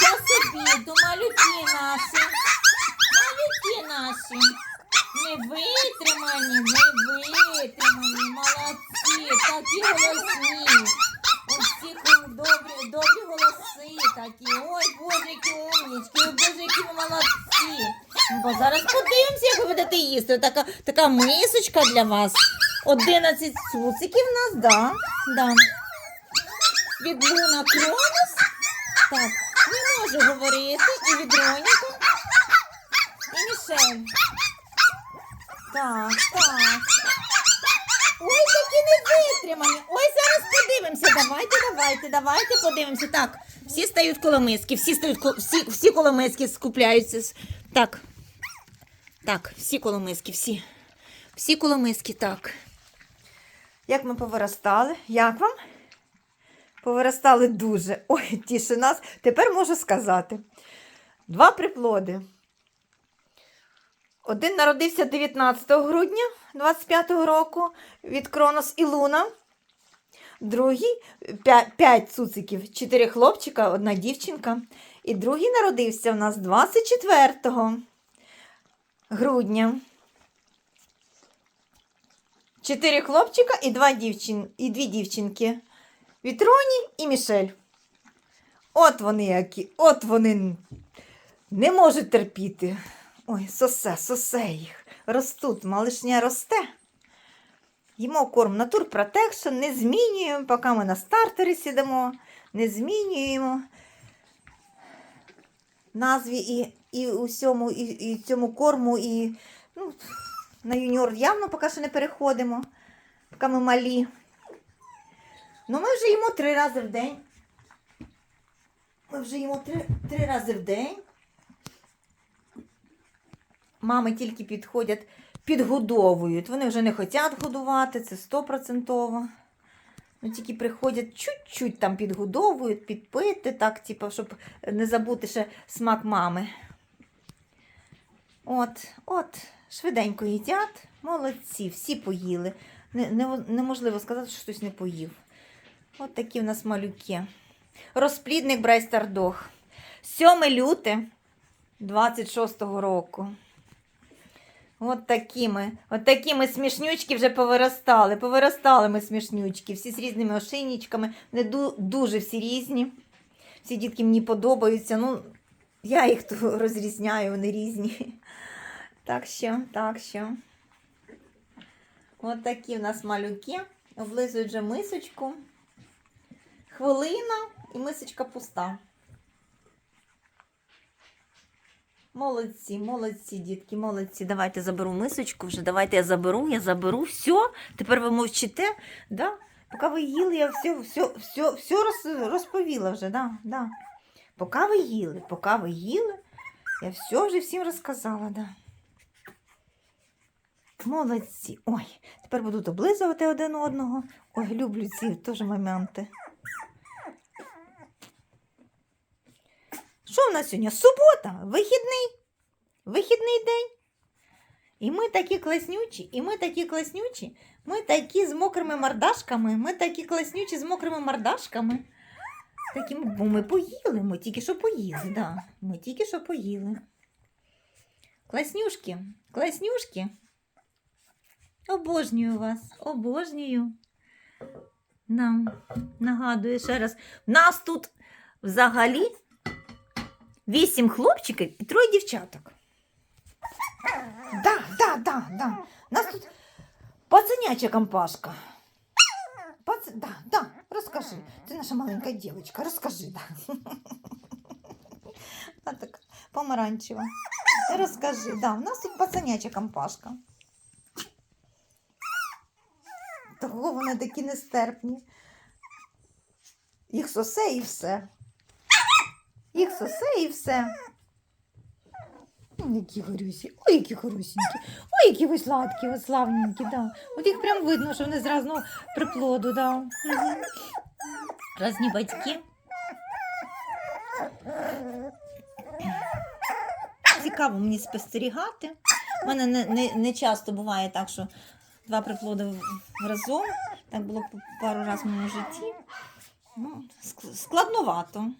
час обіду, малюки наші. Малюки наші. Не витримані, не витримані, молодці, такі голосні. У всіх добрі, добрі голоси такі. Ой, боже, які умнічки, ой, боже, які ви молодці. Ну, Бо зараз подивимося, як ви будете їсти. Така, така мисочка для вас. 11 цуциків у нас, да, да. Від Луна Кронос. Так, не можу говорити. І від Роніка. І Мішель. Так, так. Ой, такі не витримані. Ой, зараз подивимося. Давайте, давайте, давайте подивимося. Так, всі стають коло миски, всі стають всі, всі коло миски скупляються. Так. Так, всі коло миски, всі. Всі коло миски, так. Як ми повиростали? Як вам? Повиростали дуже. Ой, тіше нас. Тепер можу сказати. Два приплоди. Один народився 19 грудня 25-го року від Кронос і Луна. Другий 5 цуциків, 4 хлопчика, одна дівчинка. І другий народився в нас 24 грудня. Чотири хлопчика і, два дівчин, і дві дівчинки. Вітроні і Мішель. От вони які, от вони не можуть терпіти. Ой, сосе, сосе їх. Ростуть, малишня росте. Їмо корм Натур Protection, не змінюємо, поки ми на стартері сидимо, не змінюємо назві і, і усьому, і, і цьому корму, і ну, на юніор явно поки що не переходимо, поки ми малі. Ну, ми вже їмо три рази в день. Ми вже їмо три, три рази в день. Мами тільки підходять, підгодовують. Вони вже не хочуть годувати, це стопроцентово. Ну, тільки приходять чуть-чуть там підгодовують, підпити, так, типу, щоб не забути ще смак мами. От, от, швиденько їдять, молодці, всі поїли. Не, не, неможливо сказати, що хтось не поїв. От такі в нас малюки. Розплідник Брайстардох. 7 люте 26-го року. От такі ми, от такі ми смішнючки вже повиростали. Повиростали ми смішнючки, всі з різними ошейничками. Вони ду- дуже всі різні. Всі дітки мені подобаються. Ну, я їх то розрізняю, вони різні. Так що, так що. От такі в нас малюки. Облизують вже мисочку. Хвилина і мисочка пуста. Молодці, молодці, дітки, молодці. Давайте заберу мисочку вже. Давайте я заберу, я заберу. Все, тепер ви мовчите. Да? Поки ви їли, я все, все, все, все розповіла вже. Да, да. Поки ви їли, поки ви їли, я все вже всім розказала. Да. Молодці. Ой, тепер будуть облизувати один одного. Ой, люблю ці теж моменти. Що в нас сьогодні? Субота, вихідний. Вихідний день. І ми такі класнючі, і ми такі класнючі, ми такі з мокрими мордашками, ми такі класнючі з мокрими мордашками. Такі, бо ми поїли, ми тільки що поїли, да. Ми тільки що поїли. Класнюшки, класнюшки. Обожнюю вас, обожнюю. Нам нагадую ще раз. Нас тут взагалі вісім хлопчиків і троє дівчаток. Да, да, да, да. Нас тут пацаняча компашка. Пац... Да, да, розкажи. Ти наша маленька дівчинка, розкажи, да. Вона так помаранчева. Розкажи, да, у нас тут пацаняча компашка. Того вони такі нестерпні. Їх сосе і все. Їх сосе і все. Які горюсі, ой, які хорошенькі, ой, які ви сладкі, ви славненькі, да. От їх прям видно, що вони зразу приплоду, да. Угу. Разні батьки. Цікаво мені спостерігати. У мене не, не, не часто буває так, що два приплоди разом. Так було пару разів в моєму житті. Ну, складновато.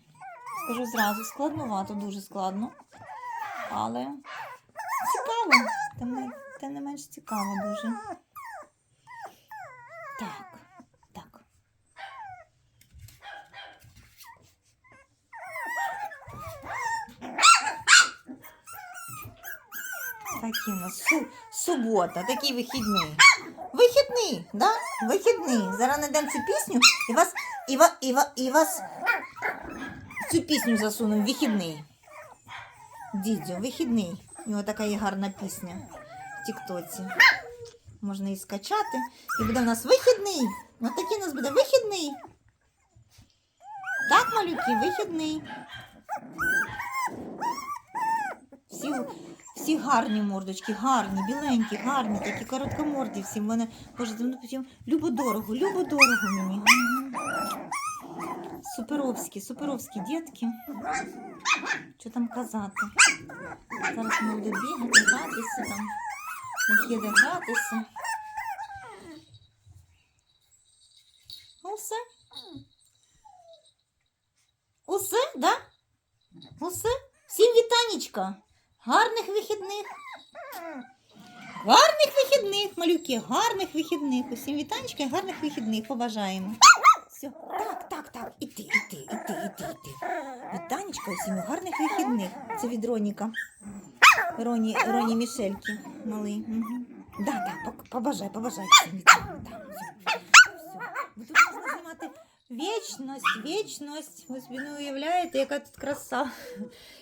Скажу зразу, складновато, дуже складно. Але цікаво. Тим не, менш цікаво дуже. Так, так. Такі у нас су- субота, такий вихідний. Вихідний, да? Вихідний. Зараз знайдемо цю пісню і вас, і вас, і вас, і вас цю пісню засунемо. Вихідний. Дідзю, вихідний. У нього така є гарна пісня в Тіктоці. Можна її скачати. І буде у нас вихідний. Ось такий у нас буде вихідний. Так, малюки, вихідний. Всі, всі гарні мордочки, гарні, біленькі, гарні, такі короткоморді всі. В мене, боже, давно потім любо-дорого, любо-дорого мені. Суперовські, суперовські дітки. Що там казати? Зараз вони будуть бігати, гратися там. Їх їде гратися. Усе? Усе, да? Усе? Всім вітанечка. Гарних вихідних. Гарних вихідних, малюки, гарних вихідних. Усім вітанечка і гарних вихідних побажаємо. Все, так, так, так. Іди, іди, іди, іди, іди. Вітанечка, усім гарних вихідних. Це від Роніка. Роні, Роні Мішельки малий. Угу. Да, да, побажай, побажай всім вітання. Да, все. Все. Тут можна знімати вічність, вічність. Ви собі не уявляєте, яка тут краса.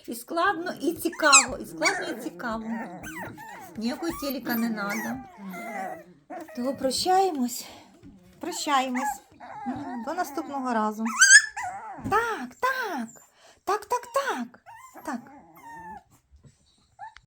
І складно, і цікаво. І складно, і цікаво. Ніякої телека не треба. Того прощаємось. Прощаємось. До наступного разу. Так, так. Так, так, так. Так.